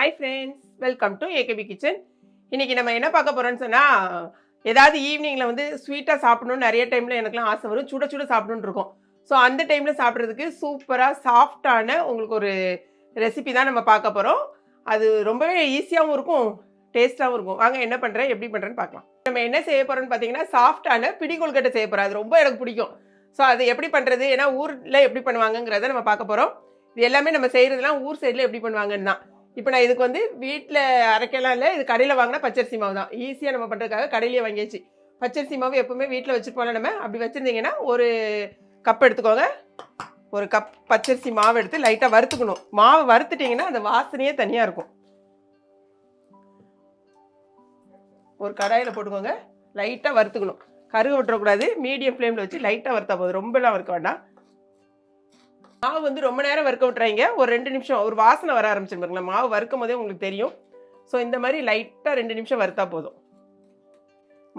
Hi friends welcome to AKP kitchen இன்றைக்கி நம்ம என்ன பார்க்க போகிறோன்னு சொன்னால் ஏதாவது ஈவினிங்கில் வந்து ஸ்வீட்டாக சாப்பிடணும்னு நிறைய டைமில் எனக்குலாம் ஆசை வரும். சுட சுட சாப்பிடணுன்னு இருக்கும். ஸோ அந்த டைமில் சாப்பிட்றதுக்கு சூப்பராக சாஃப்டான உங்களுக்கு ஒரு ரெசிபி தான் நம்ம பார்க்க போகிறோம் அது ரொம்பவே ஈஸியாகவும் இருக்கும் டேஸ்ட்டாகவும் இருக்கும். வாங்க என்ன பண்ணுறேன் எப்படி பண்ணுறேன்னு பார்க்கலாம். நம்ம என்ன செய்ய போகிறோம்னு பார்த்தீங்கன்னா சாஃப்டான பிடி கொழுக்கட்டை செய்ய போகிறோம் அது ரொம்ப எனக்கு பிடிக்கும். ஸோ அது எப்படி பண்ணுறது ஏன்னா ஊரில் எப்படி பண்ணுவாங்கங்கிறத நம்ம பார்க்க போகிறோம் இது எல்லாமே நம்ம செய்கிறதுலாம் ஊர் சைடில் எப்படி பண்ணுவாங்கன்னு தான் இப்போ நான் இதுக்கு வந்து வீட்டில் அரைக்கலாம் இல்லை இது கடையில் வாங்கினா பச்சரிசி மாவு தான். ஈஸியாக நம்ம பண்ணுறதுக்காக கடையிலேயே வாங்கியாச்சு. பச்சரிசி மாவு எப்பவுமே வீட்டில் வச்சுருப்போம்ல நம்ம அப்படி வச்சுருந்தீங்கன்னா ஒரு கப் எடுத்துக்கோங்க. ஒரு கப் பச்சரிசி மாவு எடுத்து லைட்டாக வறுத்துக்கணும். மாவு வறுத்துட்டிங்கன்னா அந்த வாசனையே தனியாக இருக்கும். ஒரு கடாயில் போட்டுக்கோங்க. லைட்டாக வறுத்துக்கணும். கருக விட்டுறக்கூடாது. மீடியம் ஃப்ளேமில் வச்சு லைட்டாக வறுத்தா போதும். ரொம்பலாம் வறுக்க வேண்டாம். மாவு வந்து ரொம்ப நேரம் வறுக்க விட்றாங்க ஒரு ரெண்டு நிமிஷம் ஒரு வாசனை வர ஆரம்பிச்சிடும் பாருங்களேன். மாவு வறுக்கும் போதே உங்களுக்கு தெரியும். ஸோ இந்த மாதிரி லைட்டாக ரெண்டு நிமிஷம் வறுத்தா போதும்.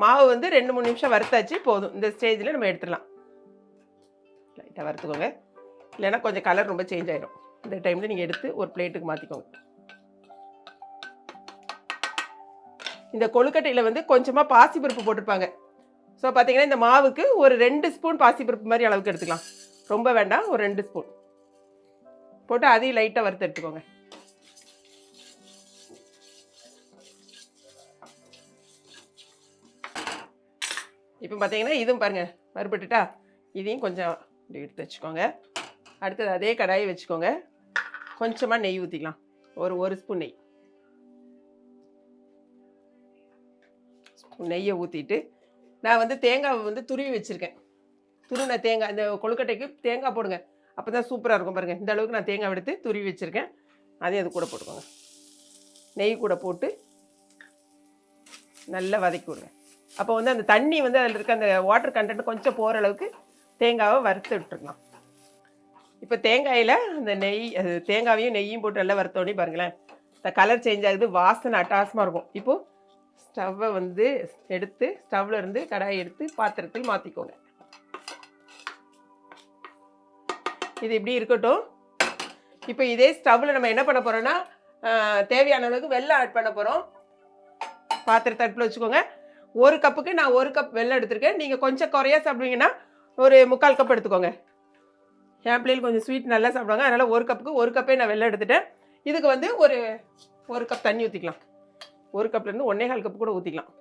மாவு வந்து ரெண்டு மூணு நிமிஷம் வறுத்தாச்சு போதும். இந்த ஸ்டேஜில் நம்ம எடுத்துடலாம். லைட்டாக வறுத்துக்கோங்க. இல்லைன்னா கொஞ்சம் கலர் ரொம்ப சேஞ்ச் ஆகிடும் இந்த டைமில் நீங்கள் எடுத்து ஒரு பிளேட்டுக்கு மாற்றிக்கோங்க இந்த கொழுக்கட்டையில் வந்து கொஞ்சமாக பாசிப்பருப்பு போட்டிருப்பாங்க. ஸோ பார்த்தீங்கன்னா இந்த மாவுக்கு ஒரு ரெண்டு ஸ்பூன் பாசிப்பருப்பு மாதிரி அளவுக்கு எடுத்துக்கலாம். ரொம்ப வேண்டாம் ஒரு ரெண்டு ஸ்பூன் போட்டு அதையும் லைட்டாக வறுத்து எடுத்துக்கோங்க. இப்போ பார்த்தீங்கன்னா இதுவும் பாருங்கள் வறுபட்டுட்டா இதையும் கொஞ்சம் எடுத்து வச்சுக்கோங்க. அடுத்தது அதே கடாயை வச்சுக்கோங்க. கொஞ்சமாக நெய் ஊற்றிக்கலாம் ஒரு ஒரு ஸ்பூன் நெய். நெய்யை ஊற்றிட்டு நான் வந்து தேங்காவை வந்து துருவி வச்சுருக்கேன். துருவின தேங்காய் இந்த கொழுக்கட்டைக்கு தேங்காய் போடுங்க. அப்போ தான் சூப்பராக இருக்கும் பாருங்கள் இந்த அளவுக்கு நான் தேங்காய் எடுத்து துருவி வச்சுருக்கேன். அதையும் அது கூட போட்டுக்கோங்க. நெய் கூட போட்டு நல்லா வதக்கி விடுங்க. அப்போ வந்து அந்த தண்ணி வந்து அதில் இருக்க அந்த வாட்டர் கண்டென்ட் கொஞ்சம் போகிற அளவுக்கு தேங்காவை வறுத்து விட்டுருக்கலாம் இப்போ தேங்காயில் அந்த நெய் அது தேங்காவையும் நெய்யும் போட்டு நல்லா வறுத்தோடனே பாருங்களேன். இந்த கலர் சேஞ்ச் ஆகுது வாசனை அட்டாசமாக இருக்கும். இப்போது ஸ்டவ்வை வந்து எடுத்து ஸ்டவ்வில் இருந்து கடாயை எடுத்து பாத்திரத்தில் மாற்றிக்கோங்க இது இப்படி இருக்கட்டும். இப்போ இதே ஸ்டவ்வில் நம்ம என்ன பண்ண போகிறோன்னா தேவையான அளவுக்கு வெள்ளம் ஆட் பண்ண போகிறோம் பாத்திரத்தை அடுப்பில் வச்சுக்கோங்க. ஒரு கப்புக்கு நான் ஒரு கப் வெள்ளம் எடுத்திருக்கேன். நீங்கள் கொஞ்சம் குறையா சாப்பிடுவீங்கன்னா ஒரு முக்கால் கப் எடுத்துக்கோங்க. என் பிள்ளைகள் கொஞ்சம் ஸ்வீட் நல்லா சாப்பிடுவாங்க. அதனால் ஒரு கப்புக்கு ஒரு கப்பே நான் வெள்ளம் எடுத்துட்டேன். இதுக்கு வந்து ஒரு ஒரு கப் தண்ணி ஊற்றிக்கலாம் ஒரு கப்லேருந்து ஒன்றே கால் கப் கூட ஊற்றிக்கலாம்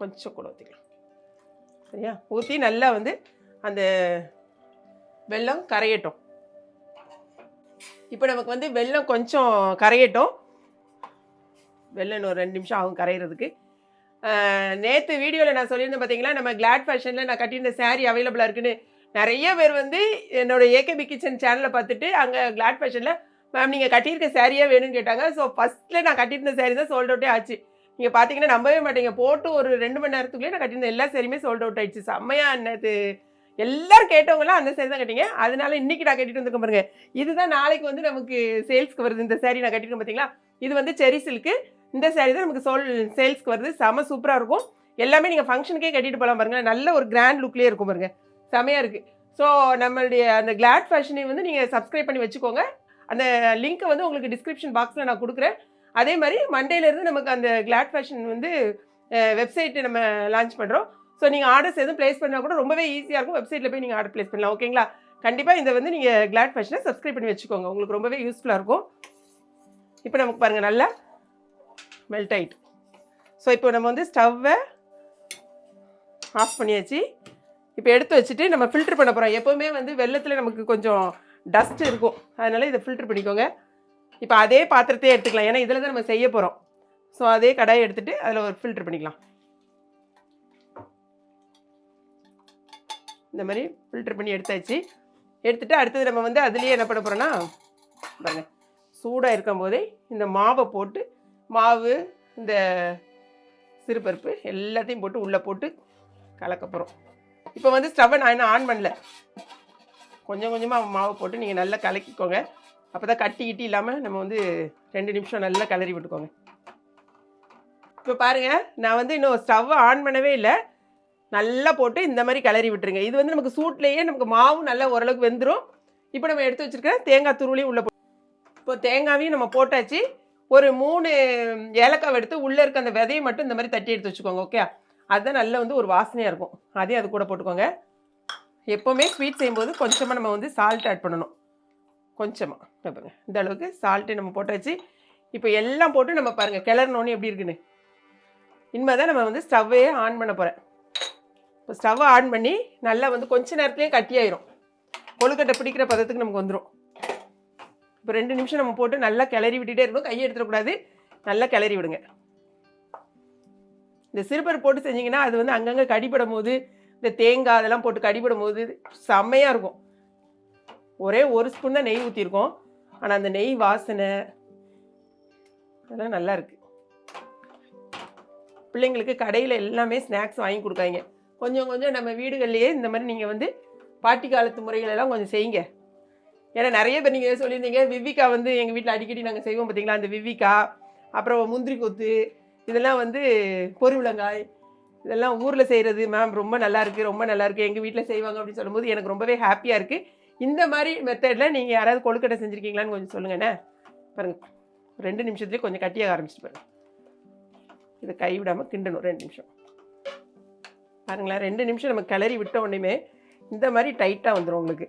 கொஞ்சம் கூட ஊற்றிக்கலாம் சரியா? ஊற்றி நல்லா வந்து அந்த வெல்லம் கரையட்டும். இப்போ நமக்கு வந்து வெல்லம் கொஞ்சம் கரையட்டும். வெள்ளம் ஒரு ரெண்டு நிமிஷம் ஆகும் கரையிறதுக்கு. நேற்று வீடியோவில் நான் சொல்லியிருந்தேன் பார்த்தீங்களா நம்ம கிளாட் ஃபேஷனில் நான் கட்டியிருந்த saree அவைலபிளாக இருக்குன்னு. நிறைய பேர் வந்து என்னோட ஏகேபி கிச்சன் சேனலை பார்த்துட்டு அங்கே கிளாட் ஃபேஷனில் மேம் நீங்கள் கட்டியிருக்க சாரியாக வேணும்னு கேட்டாங்க. ஸோ ஃபஸ்ட்டில் நான் கட்டியிருந்த சேரீ தான் சோல்ட் அவுட்டே ஆச்சு. நீங்கள் பார்த்தீங்கன்னா நம்பவே மாட்டீங்க. போட்டு ஒரு ரெண்டு மணி நேரத்துக்குள்ளே நான் கட்டியிருந்த எல்லா சாரியுமே சோல்ட் அவுட் ஆயிடுச்சு. செம்மையாக என்னது? எல்லாரும் கேட்டவங்களாம் அந்த சேரீ தான் கட்டிங்க அதனால இன்னைக்கு நான் கட்டிட்டு வந்திருக்கேன் பாருங்க. இதுதான் நாளைக்கு வந்து நமக்கு சேல்ஸ்க்கு வருது. இந்த சேரீ நான் கட்டிட்டு பார்த்தீங்களா இது வந்து செரி சில்க்கு இந்த சேரீ தான் நமக்கு சோல் சேல்ஸ்க்கு வருது. செம சூப்பராக இருக்கும். எல்லாமே நீங்கள் ஃபங்க்ஷனுக்கே கட்டிட்டு போகலாம் பாருங்க. நல்ல ஒரு கிராண்ட் லுக்லேயே இருக்கும் பாருங்க. செமையாக இருக்குது ஸோ நம்மளுடைய அந்த கிளாட் ஃபேஷனை வந்து நீங்கள் சப்ஸ்கிரைப் பண்ணி வச்சுக்கோங்க. அந்த லிங்க்கை வந்து உங்களுக்கு டிஸ்கிரிப்ஷன் பாக்ஸில் நான் கொடுக்குறேன். அதே மாதிரி மண்டேலேருந்து நமக்கு அந்த கிளாட் ஃபேஷன் வந்து வெப்சைட்டு நம்ம லான்ச் பண்ணுறோம் ஸோ நீங்கள் ஆர்டர்ஸ் எதுவும் ப்ளேஸ் பண்ணால் கூட ரொம்பவே ஈஸியாக இருக்கும். வெப்சைட்டில் போய் நீங்கள் ஆர்டர் ப்ளேஸ் பண்ணலாம். ஓகேங்களா கண்டிப்பாக இதை வந்து நீங்கள் கிளாட் ஃபேஷனை சப்ஸ்கிரைப் பண்ணி வச்சுக்கோங்க. உங்களுக்கு ரொம்பவே யூஸ்ஃபுல்லாக இருக்கும். இப்போ நமக்கு பாருங்கள் நல்லா மெல்ட் ஆயிட்டு. ஸோ இப்போ நம்ம வந்து ஸ்டவ்வை ஆஃப் பண்ணியாச்சு. இப்போ எடுத்து வச்சுட்டு நம்ம ஃபில்டர் பண்ண போகிறோம் எப்போவுமே வந்து வெள்ளத்தில் நமக்கு கொஞ்சம் டஸ்ட் இருக்கும். அதனால் இதை ஃபில்டர் பண்ணிக்கோங்க. இப்போ அதே பாத்திரத்தையே எடுத்துக்கலாம். ஏன்னா இதில் தான் நம்ம செய்ய போகிறோம் ஸோ அதே கடாயை எடுத்துகிட்டு அதில் ஒரு ஃபில்டர் பண்ணிக்கலாம். இந்த மாதிரி ஃபில்டர் பண்ணி எடுத்தாச்சு. எடுத்துகிட்டு அடுத்தது நம்ம வந்து அதுலேயே என்ன பண்ண போகிறோன்னா பாருங்க சூடாக இருக்கும் போதே இந்த மாவை போட்டு மாவு இந்த சிறுபருப்பு எல்லாத்தையும் போட்டு உள்ளே போட்டு கலக்க போகிறோம் இப்போ வந்து ஸ்டவ்வை நான் இன்னும் ஆன் பண்ணல. கொஞ்சம் கொஞ்சமாக மாவு போட்டு நீங்கள் நல்லா கலக்கிக்கோங்க. அப்போ தான் கட்டி கிட்டி இல்லாமல் நம்ம வந்து ரெண்டு நிமிஷம் நல்லா கிளறி விட்டுக்கோங்க. இப்போ பாருங்கள் நான் வந்து இன்னும் ஸ்டவ்வை ஆன் பண்ணவே இல்லை. நல்லா போட்டு இந்த மாதிரி கிளறி விட்டுருங்க. இது வந்து நமக்கு சூட்லேயே நமக்கு மாவு நல்லா ஓரளவுக்கு வெந்துடும் இப்போ நம்ம எடுத்து வச்சிருக்க தேங்காய் துருவலையும் உள்ளே இப்போ தேங்காவையும் நம்ம போட்டாச்சு. ஒரு மூணு ஏலக்காய் எடுத்து உள்ளே இருக்க அந்த விதையை மட்டும் இந்த மாதிரி தட்டி எடுத்து வச்சுக்கோங்க ஓகே அதுதான் நல்ல வந்து ஒரு வாசனையாக இருக்கும். அதையும் அது கூட போட்டுக்கோங்க. எப்போவுமே ஸ்வீட் செய்யும்போது கொஞ்சமாக நம்ம வந்து சால்ட் ஆட் பண்ணணும். கொஞ்சமாக பாருங்க. இந்த அளவுக்கு சால்ட்டு நம்ம போட்டாச்சு. இப்போ எல்லாம் போட்டு நம்ம பாருங்கள் கிளறினோன்னு எப்படி இருக்குன்னு? இனிமேல் தான் நம்ம வந்து ஸ்டவ்வையே ஆன் பண்ண போகிறேன் இப்போ ஸ்டவ்வை ஆன் பண்ணி நல்லா வந்து கொஞ்ச நேரத்துலேயே கட்டியாயிரும் கொழுக்கட்டை பிடிக்கிற பதத்துக்கு நமக்கு வந்துடும் இப்போ ரெண்டு நிமிஷம் நம்ம போட்டு நல்லா கிளறி விட்டுட்டே இருக்கணும். கையை எடுத்துடக்கூடாது நல்லா கிளறி விடுங்க. இந்த சிறுபர் போட்டு செஞ்சிங்கன்னா அது வந்து அங்கங்கே கடிபடும் போது இந்த தேங்காய் அதெல்லாம் போட்டு கடிபடும் போது செம்மையாக இருக்கும். ஒரே ஒரு ஸ்பூன் தான் நெய் ஊற்றிருக்கோம் ஆனால் அந்த நெய் வாசனை அதெல்லாம் நல்லா இருக்குது பிள்ளைங்களுக்கு கடையில் எல்லாமே ஸ்நாக்ஸ் வாங்கி கொடுக்காங்க கொஞ்சம் கொஞ்சம் நம்ம வீடுகள்லேயே இந்த மாதிரி நீங்கள் வந்து பாட்டி காலத்து முறைகள் எல்லாம் கொஞ்சம் செய்யுங்க. ஏன்னா நிறைய பேர் நீங்கள் சொல்லியிருந்தீங்க விவிகா வந்து எங்கள் வீட்டில் அடிக்கடி நாங்கள் செய்வோம் பார்த்தீங்களா அந்த விவிகா அப்புறம் முந்திரி கொத்து இதெல்லாம் வந்து பொறிவிளங்காய் இதெல்லாம் ஊரில் செய்கிறது மேம் ரொம்ப நல்லாயிருக்கு ரொம்ப நல்லாயிருக்கு எங்கள் வீட்டில் செய்வாங்க அப்படின்னு சொல்லும்போது எனக்கு ரொம்பவே ஹாப்பியாக இருக்குது இந்த மாதிரி மெத்தடில் நீங்கள் யாராவது கொழுக்கட்டை செஞ்சுருக்கீங்களான்னு கொஞ்சம் சொல்லுங்கண்ணே பாருங்கள் ரெண்டு நிமிஷத்துலேயே கொஞ்சம் கட்டியாக ஆரம்பிச்சிட்டு பாருங்கள் இதை கைவிடாமல் கிண்டணும் ரெண்டு நிமிஷம். பாருங்களேன் ரெண்டு நிமிஷம் நம்ம கிளறி விட்ட உடனேமே இந்த மாதிரி டைட்டாக வந்துடும் உங்களுக்கு.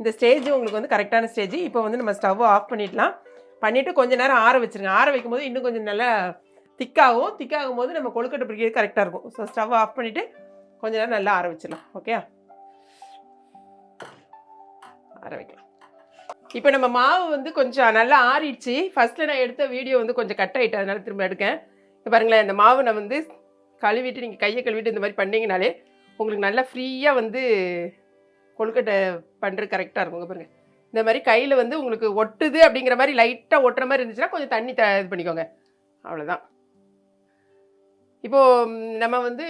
இந்த ஸ்டேஜ் உங்களுக்கு வந்து கரெக்டான ஸ்டேஜ். இப்போ வந்து நம்ம ஸ்டவ் ஆஃப் பண்ணிடலாம். பண்ணிவிட்டு கொஞ்ச நேரம் ஆற வச்சிருங்க. ஆற வைக்கும் போது இன்னும் கொஞ்சம் நல்லா திக்காகும். திக்காகும் போது நம்ம கொழுக்கட்டை பிடிக்கிறது கரெக்டாக இருக்கும். ஸோ ஸ்டவ் ஆஃப் பண்ணிவிட்டு கொஞ்ச நேரம் நல்லா ஆற வச்சிடலாம். ஓகே ஆற வைக்கலாம். இப்போ நம்ம மாவு வந்து கொஞ்சம் நல்லா ஆறிடுச்சு. ஃபஸ்ட்டில் நான் எடுத்த வீடியோ வந்து கொஞ்சம் கட் ஆகிட்டு அதனால திரும்ப எடுக்கேன். இப்போ பாருங்களேன் இந்த மாவு நான் வந்து கழுவிட்டு நீங்கள் கையை கழுவிட்டு இந்த மாதிரி பண்ணிங்கனாலே உங்களுக்கு நல்லா ஃப்ரீயாக வந்து கொழுக்கட்டை பண்ணுறது கரெக்டாக இருக்கும். பாருங்கள் இந்த மாதிரி கையில் வந்து உங்களுக்கு ஒட்டுது அப்படிங்கிற மாதிரி லைட்டாக ஒட்டுற மாதிரி இருந்துச்சுன்னா கொஞ்சம் தண்ணி த இது பண்ணிக்கோங்க. அவ்வளோதான் இப்போது நம்ம வந்து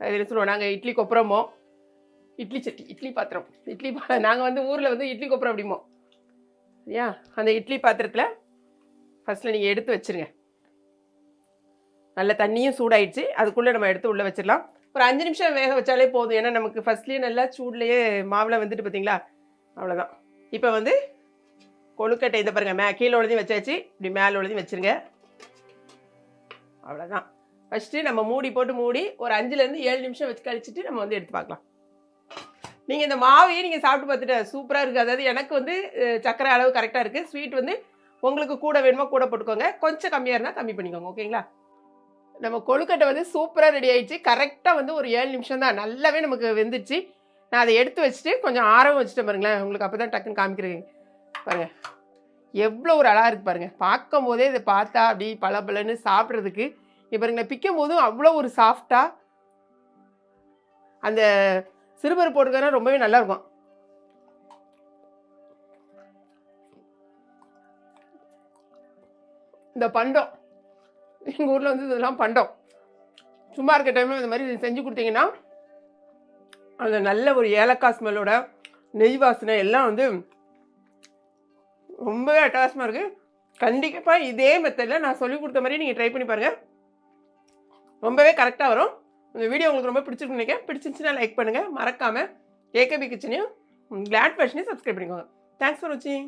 என்ன சொல்லுவோம்? நாங்கள் இட்லி கொப்புறமோ? இட்லி சட்டி இட்லி பாத்திரம். இட்லி பா நாங்கள் வந்து ஊரில் வந்து இட்லி கொப்புறம் அப்படிமோ? சரியா? அந்த இட்லி பாத்திரத்தில் ஃபஸ்ட்டில் நீங்கள் எடுத்து வச்சிருங்க. நல்ல தண்ணியும் சூடாயிடுச்சு. அதுக்குள்ளே நம்ம எடுத்து உள்ளே வச்சிடலாம். ஒரு அஞ்சு நிமிஷம் வேக வச்சாலே போதும். ஏன்னா நமக்கு ஃபஸ்ட்லேயே நல்லா சூட்லேயே மாவில் வந்துட்டு பார்த்தீங்களா அவ்வளோதான் இப்போ வந்து கொழுக்கட்டை இதை பாருங்கள் மே கீழே உழுதையும் வச்சாச்சு. இப்படி மேலே உழுதையும் வச்சிருங்க. அவ்வளோதான் ஃபஸ்ட்டு நம்ம மூடி போட்டு மூடி ஒரு அஞ்சுலேருந்து ஏழு நிமிஷம் வச்சு கழிச்சிட்டு நம்ம வந்து எடுத்து பார்க்கலாம். நீங்கள் இந்த மாவையே நீங்கள் சாப்பிட்டு பார்த்துட்டு சூப்பராக இருக்குது அதாவது எனக்கு வந்து சக்கரை அளவு கரெக்டாக இருக்குது ஸ்வீட் வந்து உங்களுக்கு கூட வேணுமோ கூட போட்டுக்கோங்க. கொஞ்சம் கம்மியாக இருந்தால் கம்மி பண்ணிக்கோங்க. ஓகேங்களா? நம்ம கொழுக்கட்டை வந்து சூப்பராக ரெடி ஆயிடுச்சு. கரெக்டாக வந்து ஒரு ஏழு நிமிஷம் தான். நல்லாவே நமக்கு வெந்துச்சு. நான் அதை எடுத்து வச்சுட்டு கொஞ்சம் ஆரம் வச்சுட்டேன் பாருங்களேன். உங்களுக்கு அப்போ தான் டக்குன்னு காமிக்கிறேன். பாருங்கள் எவ்வளோ ஒரு அழகாக இருக்குது பாருங்கள் பார்க்கும் போதே இதை பார்த்தா அப்படி பளபளன்னு சாப்பிட்றதுக்கு. இப்போ பாருங்களேன் பிக்கும் போதும் அவ்வளோ ஒரு சாஃப்டாக அந்த சிறுபருப்பு போட்டுக்கிறனா ரொம்பவே நல்லாயிருக்கும் இந்த பண்டம். எங்கள் ஊரில் வந்து இதெல்லாம் பண்டம் சும்மா இருக்க டைமில் இந்த மாதிரி செஞ்சு கொடுத்தீங்கன்னா அந்த நல்ல ஒரு ஏலக்காய் ஸ்மெல்லோட நெய் வாசனை எல்லாம் வந்து ரொம்பவே அட்டகாசமாக இருக்குது கண்டிப்பாக இதே மெத்தடில் நான் சொல்லி கொடுத்த மாதிரி நீங்கள் ட்ரை பண்ணி பாருங்கள் ரொம்பவே கரெக்டாக வரும். இந்த வீடியோ உங்களுக்கு ரொம்ப பிடிச்சிருக்கு நினைக்கிறேன். பிடிச்சிருந்துச்சுன்னா லைக் பண்ணுங்கள் மறக்காமல் ஏகபி கிச்சனையும் கிளாட் ஃபேஷனையும் சப்ஸ்கிரைப் பண்ணிக்கோங்க. தேங்க்ஸ் ஃபார் வாட்சிங்